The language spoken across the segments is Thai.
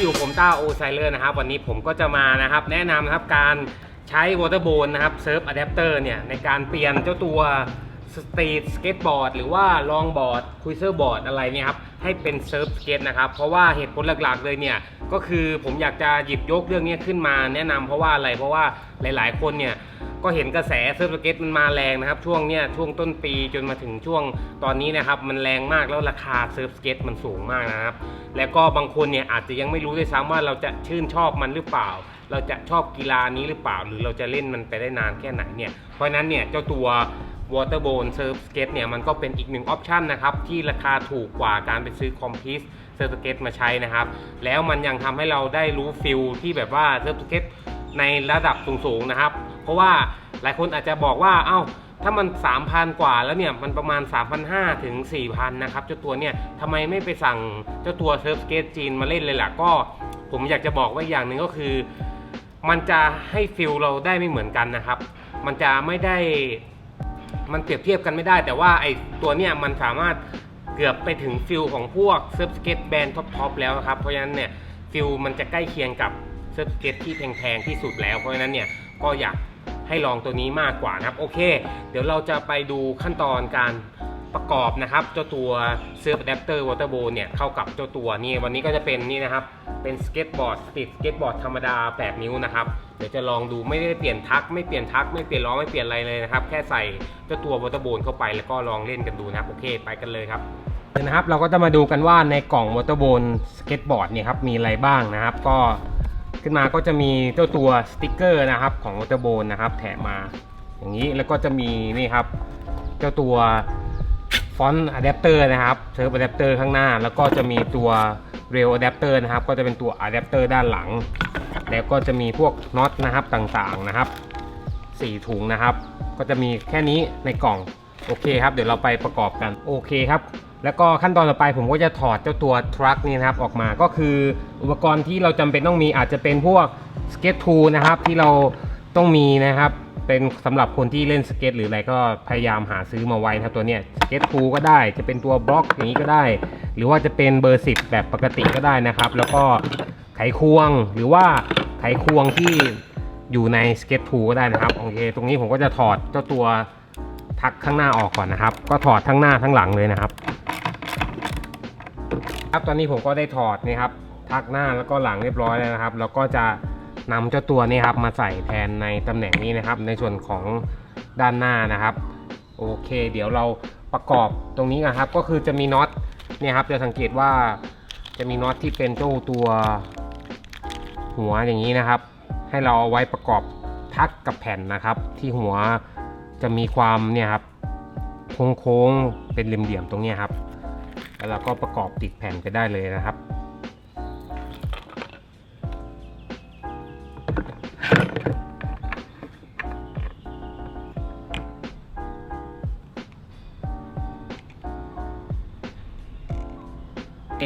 อยู่ผมต้าโอไซเลอร์นะครับวันนี้ผมก็จะมานะครับแนะนำนะครับการใช้วอเตอร์โบนนะครับเซิร์ฟอะแดปเตอร์เนี่ยในการเปลี่ยนเจ้าตัวสตรีทสเก็ตบอร์ดหรือว่าลองบอร์ดคุยเซอร์บอร์ดอะไรเนี่ยครับ ให้เป็นเซิร์ฟสเก็ตนะครับ เพราะว่าเหตุผลหลักๆเลยเนี่ยก็คือผมอยากจะหยิบยกเรื่องนี้ขึ้นมาแนะนำเพราะว่าอะไรเพราะว่าหลาย ๆ คนเนี่ยก็เห็นกระแสเซิร์ฟสเก็ตมันมาแรงนะครับ ช่วงเนี้ยช่วงต้นปีจนมาถึงช่วงตอนนี้นะครับ มันแรงมากแล้วราคาเซิร์ฟสเก็ตมันสูงมากนะครับ แล้วก็บางคนเนี่ยอาจจะยังไม่รู้ด้วยซ้ำว่าเราจะชื่นชอบมันหรือเปล่า เราจะชอบกีฬานี้หรือเปล่า หรือเราจะเล่นมันไปได้นานแค่ไหนเนี่ยเพราะนั้นเนี่ยเจ้าตัว Waterborne Surf Skate เนี่ยมันก็เป็นอีกหนึ่งออปชันนะครับที่ราคาถูกกว่าการไปซื้อคอมพิวเซิร์ฟสเก็ตมาใช้นะครับ แล้วมันยังทำให้เราได้รู้ฟิลที่แบบว่าเซิร์ฟสเก็ตในระดับสูงๆนะครับ เพราะว่าหลายคนอาจจะบอกว่าเอ้าถ้ามัน 3,000 กว่าแล้วเนี่ย มันประมาณ 3,500 ถึง 4,000 นะครับเจ้าตัวเนี่ยทำไมไม่ไปสั่งเจ้าตัวเซิร์ฟสเกตจีนมาเล่นเลยล่ะ ก็ผมอยากจะบอกว่าอย่างหนึ่งก็คือ มันจะให้ฟิลเราได้ไม่เหมือนกันนะครับ มันจะไม่ได้ มันเปรียบเทียบกันไม่ได้ แต่ว่าไอตัวเนี้ยมันสามารถเกือบไปถึงฟิลของพวกเซิร์ฟสเก็ตแบรนด์ท็อปๆแล้วครับ เพราะฉะนั้นเนี่ยฟิลมันจะใกล้เคียงกับเซิร์ฟสเก็ตที่แพงๆที่สุดแล้ว เพราะฉะนั้นเนี่ยก็อยากให้ลองตัวนี้มากกว่านะครับ โอเค เดี๋ยวเราจะไปดูขั้นตอนการ ประกอบนะครับเจ้าตัวเซิร์ฟอะแดปเตอร์วอเตอร์โบเนี่ยเข้ากับเจ้าตัวนี่วันนี้ก็จะเป็นนี่นะครับเป็นสเก็ตบอร์ดสตรีทสเก็ตบอร์ดธรรมดา 8 นิ้วนะครับเดี๋ยวจะลองดูไม่ได้เปลี่ยนทักไม่เปลี่ยนทักไม่เปลี่ยนล้อไม่เปลี่ยนอะไรเลยนะครับแค่ใส่เจ้าตัววอเตอร์โบนเข้าไปแล้วก็ลองเล่นกันดูนะครับโอเคไปกันเลยครับนะครับเราก็จะมาดูกันว่าในกล่องวอเตอร์โบนสเก็ตบอร์ดเนี่ยครับมีอะไรบ้างนะครับ ก็ขึ้นมาก็จะมีเจ้าตัวสติกเกอร์นะครับของวอเตอร์โบนนะครับแถมมาอย่างนี้แล้วก็จะมีนี่ครับ เจ้าตัว ฟอนต์อะแดปเตอร์นะครับเซิร์ฟอะแดปเตอร์ข้างหน้า แล้วก็จะมีตัวเรลอะแดปเตอร์นะครับ ก็จะเป็นตัวอะแดปเตอร์ด้านหลัง แล้วก็จะมีพวกน็อตนะครับต่างๆนะครับ 4 ถุงนะครับ ก็จะมีแค่นี้ในกล่องโอเคครับเดี๋ยวเราไปประกอบกันโอเคครับแล้วก็ขั้นตอนต่อไปผมก็จะถอดเจ้าตัวทรัคนี่นะครับออกมาก็คืออุปกรณ์ที่เราจำเป็นต้องมีอาจจะเป็นพวกสเก็ตทูนะครับที่เราต้องมีนะครับ เป็นสำหรับคนที่เล่นสเก็ต หรืออะไรก็พยายามหาซื้อมาไว้นะครับตัวเนี้ยสเก็ตทูก็ได้จะเป็นตัวบล็อกอย่างนี้ก็ได้ หรือว่าจะเป็นเบอร์10แบบปกติก็ได้นะครับ แล้วก็ไขควงหรือว่าไขควงที่อยู่ในสเก็ตทูก็ได้นะครับโอเค ตรงนี้ผมก็จะถอดเจ้าตัวทักข้างหน้าออกก่อนนะครับ ก็ถอดทั้งหน้าทั้งหลังเลยนะครับ ครับตอนนี้ผมก็ได้ถอดนี่ครับทักหน้าแล้วก็หลังเรียบร้อยแล้วนะครับ แล้วก็จะ นำเจ้าตัวนี้ครับมาใส่แทนในตำแหน่งนี้นะครับ ในส่วนของด้านหน้านะครับ โอเค เดี๋ยวเราประกอบตรงนี้กันครับ ก็คือจะมีน็อตเนี่ยครับจะสังเกตว่าจะมีน็อตที่เป็นเจ้าตัวหัวอย่างนี้นะครับ ให้เราเอาไว้ประกอบทักกับแผ่นนะครับ ที่หัวจะมีความเนี่ยครับโค้งๆเป็นเหลี่ยมๆตรงนี้ครับ แล้วเราก็ประกอบติดแผ่นไปได้เลยนะครับ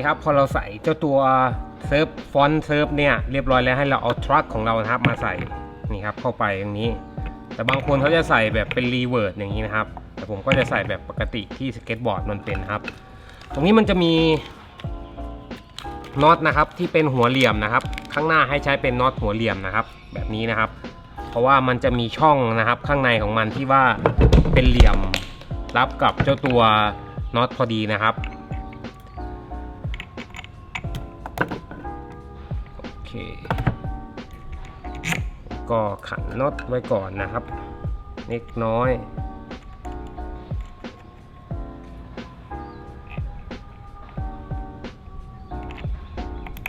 ครับพอเราใส่เจ้าตัวเซิร์ฟฟอนต์เซิร์ฟเนี่ยเรียบร้อยแล้วให้เราเอาทรัคของเรานะครับมาใส่นี่ครับเข้าไปอย่างนี้ แต่บางคนเขาจะใส่แบบเป็นรีเวิร์ดอย่างนี้นะครับ แต่ผมก็จะใส่แบบปกติที่สเก็ตบอร์ดมันเป็นครับ ตรงนี้มันจะมีน็อตนะครับที่เป็นหัวเหลี่ยมนะครับ ข้างหน้าให้ใช้เป็นน็อตหัวเหลี่ยมนะครับ แบบนี้นะครับ เพราะว่ามันจะมีช่องนะครับข้างในของมันที่ว่าเป็นเหลี่ยมรับกับเจ้าตัวน็อตพอดีนะครับ ก็ขันน็อตไว้ก่อนนะครับ เล็กน้อย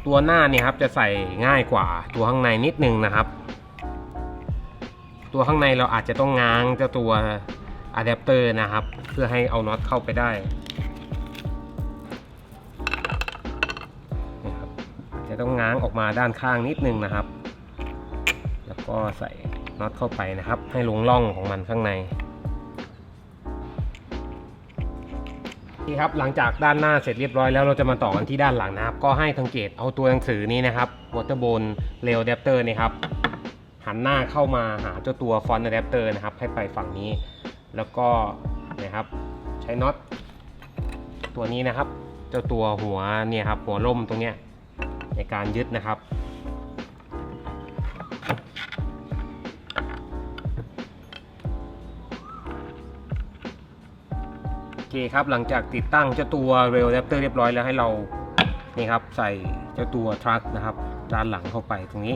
ตัวหน้าเนี่ยครับจะใส่ง่ายกว่าตัวข้างในนิดนึงนะครับ ตัวข้างในเราอาจจะต้องง้างเจ้าตัวอะแดปเตอร์นะครับ เพื่อให้เอาน็อตเข้าไปได้ ต้องง้างออกมาด้านข้างนิดนึงนะครับ แล้วก็ใส่น็อตเข้าไปนะครับ ให้ลงร่องของมันข้างในนี่ครับหลังจากด้านหน้าเสร็จเรียบร้อยแล้วเราจะมาต่อกันที่ด้านหลังนะครับ ก็ให้สังเกตเอาตัวหนังสือนี้นะครับ Waterborne Rail Adapter นี่ครับหันหน้าเข้ามาหาเจ้าตัว Font Adapter นะครับ ให้ไปฝั่งนี้ แล้วก็นะครับใช้น็อตตัวนี้นะครับ เจ้าตัวหัวเนี่ยครับหัวล่มตรงเนี้ย ในการยึดนะครับ โอเคครับหลังจากติดตั้งเจ้าตัวเรลแรปเตอร์เรียบร้อยแล้วให้เรานี่ครับใส่เจ้าตัวทรัคนะครับ ด้านหลังเข้าไปตรงนี้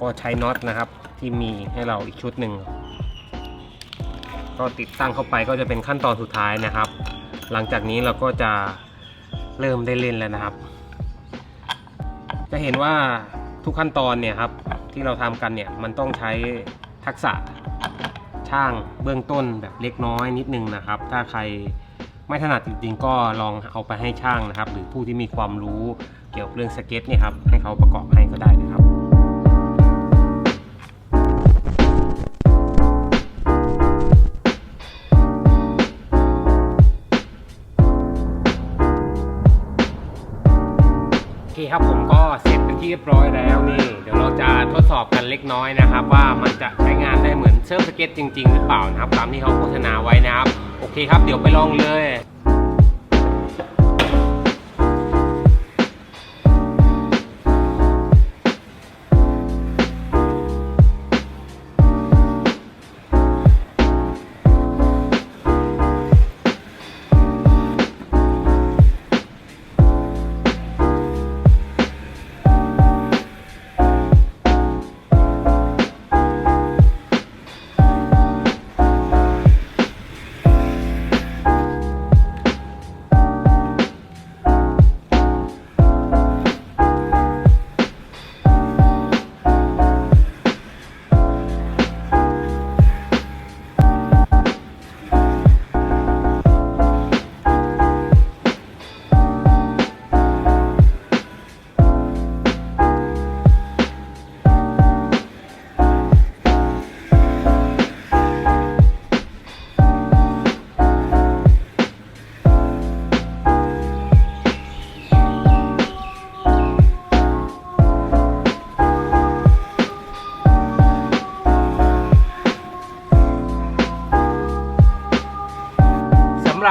ก็ใช้น็อตนะครับที่มีให้เราอีกชุดหนึ่งก็ติดตั้งเข้าไปก็จะเป็นขั้นตอนสุดท้ายนะครับ หลังจากนี้เราก็จะเริ่มได้เล่นแล้วนะครับ จะเห็นว่าทุกขั้นตอนเนี่ยครับที่เราทำกันเนี่ยมันต้องใช้ทักษะช่างเบื้องต้นแบบเล็กน้อยนิดนึงนะครับ ถ้าใครไม่ถนัดจริงๆก็ลองเอาไปให้ช่างนะครับ หรือผู้ที่มีความรู้เกี่ยวกับเรื่องสเก็ตเนี่ยครับให้เขาประกอบให้ก็ได้นะครับ อเคครับผมก็เสร็จเป็นที่เรียบร้อยแล้วนี่ เดี๋ยวเราจะทดสอบกันเล็กน้อยนะครับ ว่ามันจะใช้งานได้เหมือนเซิร์ฟสเก็ตจริง ๆ หรือเปล่านะครับ ตามที่เขาโฆษณาไว้นะครับ โอเคครับ เดี๋ยวไปลองเลย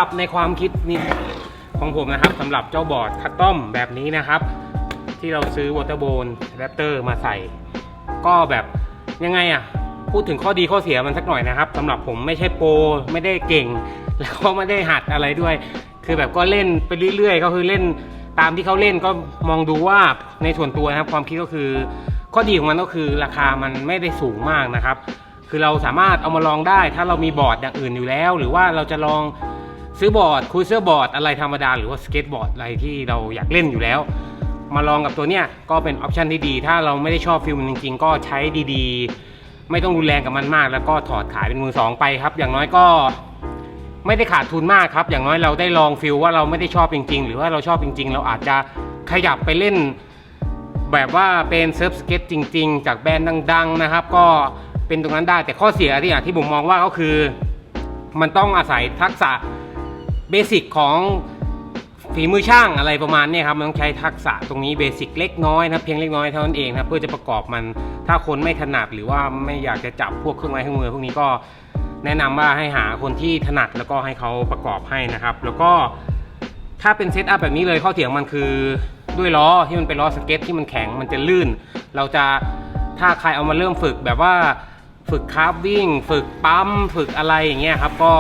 ับในความคิดนี่ของผมนะครับสำหรับเจ้าบอร์ดคัตตอมแบบนี้นะครับ ที่เราซื้อวอเตอร์โบนแรปเตอร์มาใส่ ก็แบบยังไงอะ พูดถึงข้อดีข้อเสียมันสักหน่อยนะครับสำหรับผมไม่ใช่โปรไม่ได้เก่ง แล้วก็ไม่ได้หัดอะไรด้วย คือแบบก็เล่นไปเรื่อยๆ ก็คือเล่นตามที่เขาเล่นก็มองดูว่าในส่วนตัวนะครับความคิดก็คือ ข้อดีของมันก็คือราคามันไม่ได้สูงมากนะครับ คือเราสามารถเอามาลองได้ ถ้าเรามีบอร์ดอย่างอื่นอยู่แล้ว หรือว่าเราจะลอง ซื้อบอร์ดคุยเซอร์บอร์ดอะไรธรรมดาหรือว่าสเก็ตบอร์ดอะไรที่เราอยากเล่นอยู่แล้ว มาลองกับตัวเนี้ยก็เป็นออปชันที่ดี ถ้าเราไม่ได้ชอบฟิลมันจริงๆ ก็ใช้ดีๆ ไม่ต้องรุนแรงกับมันมาก แล้วก็ถอดขายเป็นมือสองไปครับ อย่างน้อยก็ไม่ได้ขาดทุนมากครับ อย่างน้อยเราได้ลองฟิลว่าเราไม่ได้ชอบจริง ๆ หรือว่าเราชอบจริง ๆ เราอาจจะขยับไปเล่น แบบว่าเป็นเซิร์ฟสเก็ตจริง ๆ จากแบรนด์ดัง ๆ นะครับ ก็เป็นตรงนั้นได้แต่ข้อเสียที่อย่างที่ผมมองว่าก็คือ มันต้องอาศัยทักษะ เบสิกของฝีมือช่างอะไรประมาณนี้ครับมันต้องใช้ทักษะตรงนี้เบสิกเล็กน้อยนะครับเพียงเล็กน้อยเท่านั้นเองนะครับเพื่อจะประกอบมันถ้าคนไม่ถนัดหรือว่าไม่อยากจะจับพวกเครื่องไม้เครื่องมือพวกนี้ก็แนะนำว่าให้หาคนที่ถนัดแล้วก็ให้เขาประกอบให้นะครับ แล้วก็ถ้าเป็นเซตอัพแบบนี้เลยข้อเสียของมันคือด้วยล้อที่มันเป็นล้อสเก็ตที่มันแข็งมันจะลื่น เราจะถ้าใครเอามาเริ่มฝึกแบบว่าฝึกคาร์ฟวิ่ง ฝึกปั๊มฝึกอะไรอย่างเงี้ยครับก็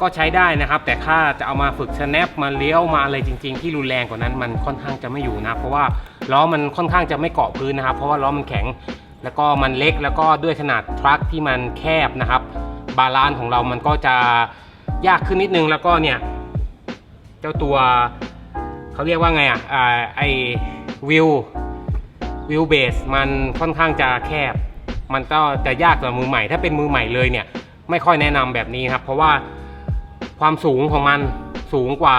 ก็ใช้ได้นะครับ แต่ถ้าจะเอามาฝึกสแนปมาเลี้ยวมาอะไรจริง ๆ ที่รุนแรงกว่านั้นมันค่อนข้างจะไม่อยู่นะเพราะว่าล้อมันค่อนข้างจะไม่เกาะพื้นนะครับ เพราะว่าล้อมันแข็ง แล้วก็มันเล็กแล้วก็ด้วยขนาดทรัคที่มันแคบนะครับ บาลานซ์ของเรามันก็จะยากขึ้นนิดนึงแล้วก็เนี่ยเจ้าตัวเขาเรียกว่าไงอะอ่าไอวิววิวเบสมันค่อนข้างจะแคบ มันก็จะยากสำหรับมือใหม่ ถ้าเป็นมือใหม่เลยเนี่ยไม่ค่อยแนะนำแบบนี้ครับ เพราะว่า ความสูงของมันสูงกว่า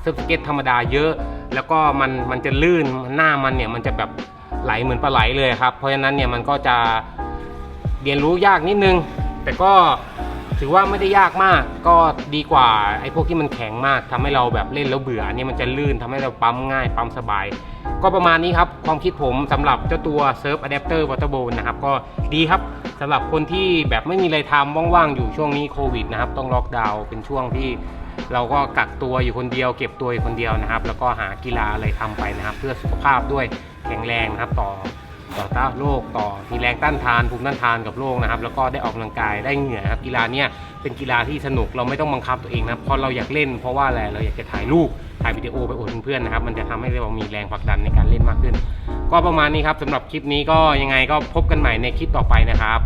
เซิร์ฟสเก็ตธรรมดาเยอะ แล้วก็มันมันจะลื่นหน้ามันเนี่ยมันจะแบบไหลเหมือนปลาไหลเลยครับ เพราะฉะนั้นเนี่ยมันก็จะเรียนรู้ยากนิดนึง แต่ก็ ถือว่าไม่ได้ยากมากก็ดีกว่าไอ้พวกที่มันแข็งมากทำให้เราแบบเล่นแล้วเบื่ออันนี้มันจะลื่นทำให้เราปั๊มง่ายปั๊มสบาย ก็ประมาณนี้ครับความคิดผมสำหรับเจ้าตัว Surf Adapter Water b o w l นะครับก็ดีครับสำหรับคนที่แบบไม่มีอะไรทำว่างๆอยู่ช่วงนี้โควิดนะครับต้องล็อกดาวน์เป็นช่วงที่เราก็กักตัวอยู่คนเดียว เก็บตัวอยู่คนเดียวนะครับ แล้วก็หากีฬาอะไรทำไปนะครับ เพื่อสุขภาพด้วยแข็งแรงนะครับต่อ ต่อต้านโรคต่อมีแรงต้านทานภูมิต้านทานกับโรคนะครับ แล้วก็ได้ออกกำลังกายได้เหงื่อครับกีฬาเนี่ยเป็นกีฬาที่สนุกเราไม่ต้องบังคับตัวเองนะครับเพราะเราอยากเล่นเพราะว่าอะไรเราอยากจะถ่ายรูปถ่ายวิดีโอไปอวดเพื่อนๆนะครับมันจะทำให้เรามีแรงผลักดันในการเล่นมากขึ้น ก็ประมาณนี้ครับสำหรับคลิปนี้ก็ยังไงก็พบกันใหม่ในคลิปต่อไปนะครับ